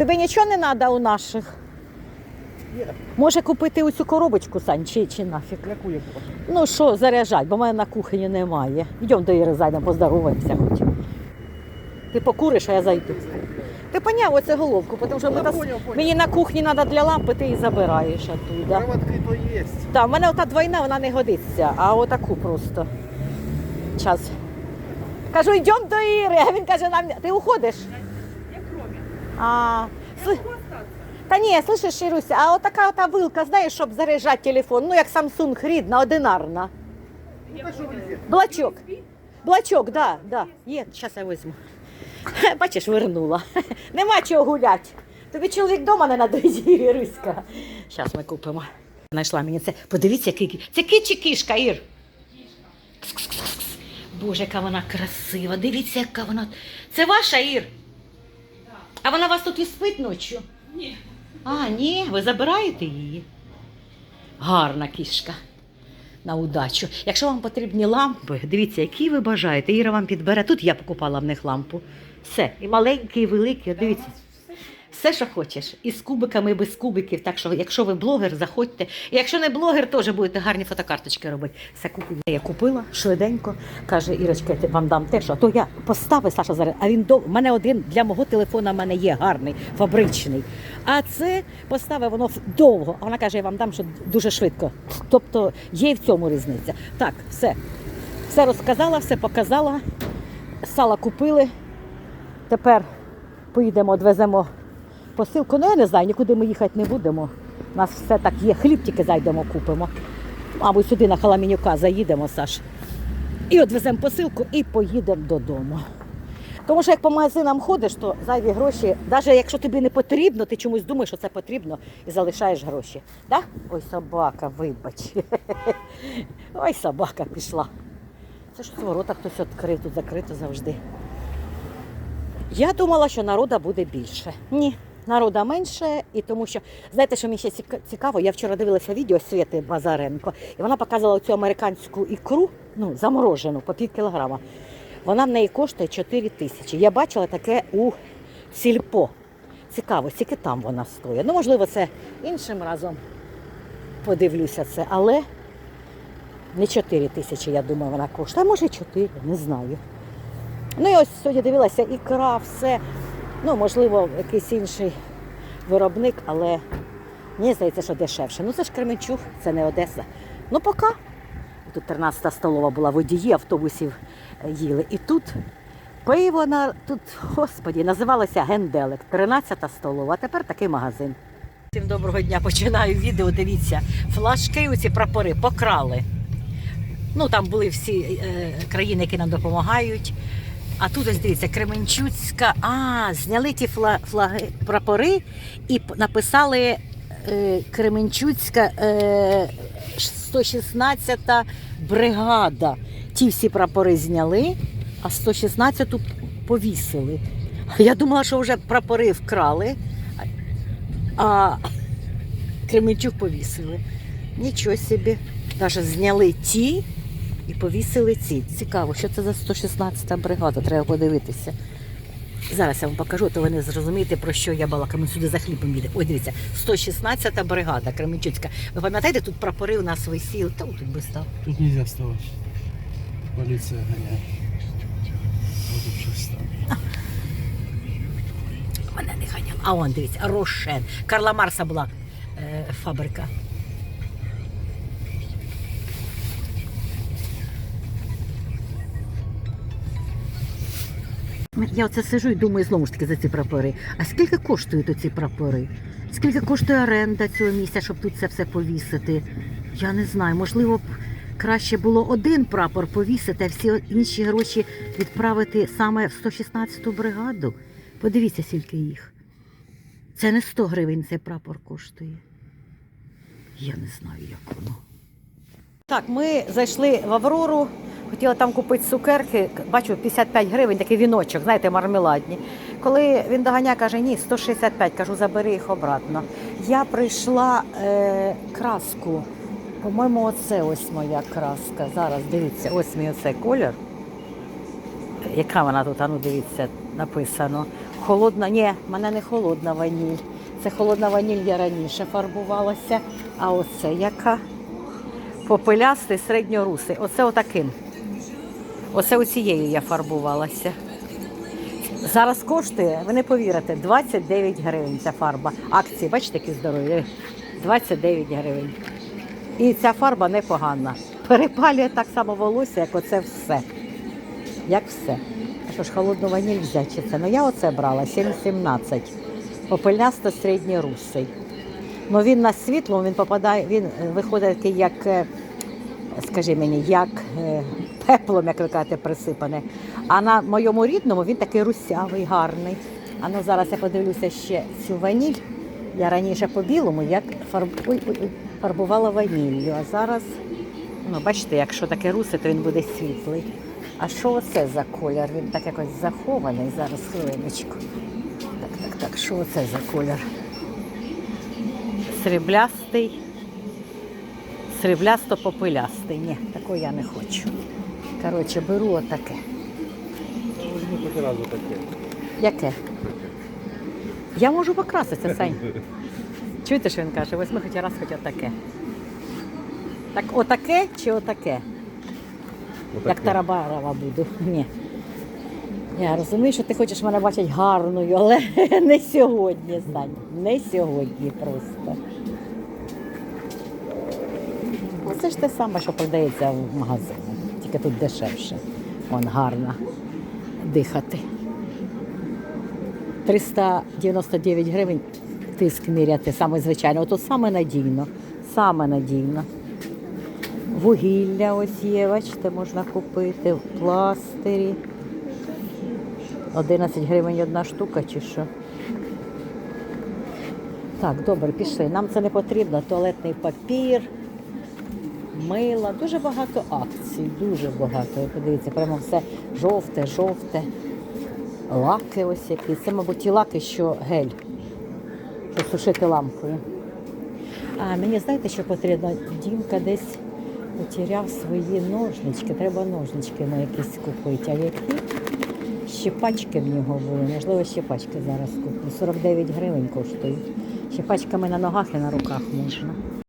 Тобі нічого не треба у наших? Є. Може купити оцю коробочку, Сань, чи, чи нафіг? Яку яку? Ну що, заряджать, бо в мене на кухні немає. Йдемо до Іри зайдемо, поздороваємося хоч. Ти покуриш, а я зайду. Ти поняв оце головку, тому що ми поняв. мені на кухні треба для лампи, ти її забираєш оттуда. Проводки то є. Так, в мене ота двойна, вона не годиться, а отаку просто. Час. Кажу, йдемо до Іри, а він каже, нам ти уходиш? А, сли- Та ні, слышиш, Іруся, а отака ота вилка, знаєш, щоб заряджати телефон, ну як Samsung рідна, одинарна. Блачок. Блачок, да, да. Є, зараз я візьму. Бачиш, вернула. Нема чого гуляти. Тобі чоловік вдома не надоїть, Іруська. Зараз ми купимо. Знайшла мені це. Подивіться, який. Це кит чи кішка, Ір? Кс-кс-кс-кс. Боже, яка вона красива. Дивіться, яка вона. Це ваша Ір? А вона вас тут і спить ночі? Ні. А, ні, ви забираєте її? Гарна кішка на удачу. Якщо вам потрібні лампи, дивіться, які ви бажаєте. Іра вам підбере. Тут я покупала в них лампу. Все, і маленькі, і великі. Дивіться. Все, що хочеш, і з кубиками, без кубиків. Так що, якщо ви блогер, заходьте. І якщо не блогер, теж будете гарні фотокарточки робити. Все купила. Я купила швиденько. Каже, Ірочка, я вам дам те, що а то я поставив Саша зараз. А він до в мене один для мого телефона в мене є гарний, фабричний. А це поставив воно довго. Вона каже, я вам дам, що дуже швидко. Тобто є і в цьому різниця. Так, все. Все розказала, все показала. Сало купили. Тепер поїдемо, відвеземо посилку. Ну, я не знаю, нікуди ми їхати не будемо. У нас все так є. Хліб тільки зайдемо, купимо. Мабуть, сюди на Халамінюка заїдемо, Саш. І відвеземо посилку і поїдемо додому. Тому що як по магазинам ходиш, то зайві гроші, навіть якщо тобі не потрібно, ти чомусь думаєш, що це потрібно і залишаєш гроші. Да? Ой, собака, вибач. Ой, собака пішла. Це ж ворота хтось відкрив, тут закрито завжди. Я думала, що народа буде більше. Ні, народа менше, і тому що, знаєте, що мені ще цікаво, я вчора дивилася відео Світи Базаренко, і вона показувала цю американську ікру, ну, заморожену по пів кілограма. Вона в неї коштує 4 тисячі. Я бачила таке у сільпо. Цікаво, скільки там вона стоїть. Ну, можливо, це іншим разом подивлюся це, але не 4 тисячі, я думаю, вона коштує. А може 4, не знаю. Ну і ось сьогодні дивилася ікра, все. Ну, можливо, якийсь інший виробник, але мені здається, що дешевше. Ну це ж Кременчуг, це не Одеса. Ну поки. Тут 13 столова була водії, автобусів е, їли. І тут пиво на тут, господі, називалося Генделик, 13 столова, а тепер такий магазин. Всім доброго дня, починаю відео. Дивіться, флажки, оці прапори покрали. Ну там були всі е, країни, які нам допомагають. А тут ось дивіться, Кременчуцька. А, зняли ті фла, флаги, прапори і написали е, Кременчуцька е, 116-та бригада. Ті всі прапори зняли, а 116-ту повісили. Я думала, що вже прапори вкрали, а Кременчук повісили. Нічого собі. Навіть зняли ті і повісили ці. Цікаво, що це за 116-та бригада, треба подивитися. Зараз я вам покажу, то ви не зрозумієте, про що я балакаю. Ми сюди за хлібом їде. Ой, дивіться, 116-та бригада Кременчуцька. Ви пам'ятаєте, тут прапори у нас висіли. Та тут би став. Тут нельзя вставати. Поліція ганяє. Мене не ганяв. А он дивіться, Рошен. Карла Марса була е, фабрика. Я оце сижу і думаю знову ж таки за ці прапори. А скільки коштують оці прапори? Скільки коштує оренда цього місця, щоб тут це все повісити? Я не знаю. Можливо, б краще було один прапор повісити, а всі інші гроші відправити саме в 116-ту бригаду. Подивіться, скільки їх. Це не 100 гривень цей прапор коштує. Я не знаю, як воно. Так, ми зайшли в Аврору, хотіла там купити цукерки. Бачу, 55 гривень, такий віночок, знаєте, мармеладні. Коли він доганяє, каже, ні, 165, кажу, забери їх обратно. Я прийшла е, краску. По-моєму, оце ось моя краска. Зараз дивіться, ось мій оцей колір. Яка вона тут, а ну дивіться, написано. Холодна, ні, в мене не холодна ваніль. Це холодна ваніль я раніше фарбувалася. А оце яка? Попелястий середньорусий. Оце отаким. Оце оцією я фарбувалася. Зараз коштує, ви не повірите, 29 гривень ця фарба. Акції, бачите, які здорові. 29 гривень. І ця фарба непогана. Перепалює так само волосся, як оце все. Як все. А що ж, холодну ваніль взяти це? Ну я оце брала, 7,17. Попелясто середній русий. Ну він на світло, він попадає, він е, виходить як, е, скажи мені, як е, пеплом, як ви кажете, присипане. А на моєму рідному він такий русявий, гарний. А ну зараз я подивлюся ще цю ваніль. Я раніше по білому як фарбувала ваніллю, а зараз, ну бачите, якщо таке русе, то він буде світлий. А що оце за колір? Він так якось захований зараз хвилиночку. Так, так, так, що оце за колір? Сріблястий, сріблясто-попелястий. Ні, такого я не хочу. Коротше, беру отаке. Візьму хоч разу таке. Яке? Я можу покраситися, Сань. Чуєте, що він каже? Візьми хоч раз, хоч отаке. Так отаке чи отаке? Як Тарабарова буду. Ні. Я розумію, що ти хочеш мене бачити гарною, але не сьогодні, Сань. Не сьогодні просто. Ну, Це ж те саме, що продається в магазині. Тільки тут дешевше. Вон гарно дихати. 399 гривень тиск міряти, саме звичайно. Ото саме надійно. Саме надійно. Вугілля ось є, бачите, можна купити в пластирі. 11 гривень одна штука чи що. Так, добре, пішли. Нам це не потрібно. Туалетний папір, мила. Дуже багато акцій, дуже багато. Подивіться, прямо все жовте, жовте. Лаки ось які. Це, мабуть, ті лаки, що гель. Щоб сушити лампою. А мені знаєте, що потрібно? Дімка десь потеряв свої ножнички. Треба ножнички на якісь купити. А які? Щепачки в нього були. Можливо, щепачки зараз куплю. 49 гривень коштують. Щепачками на ногах і на руках можна.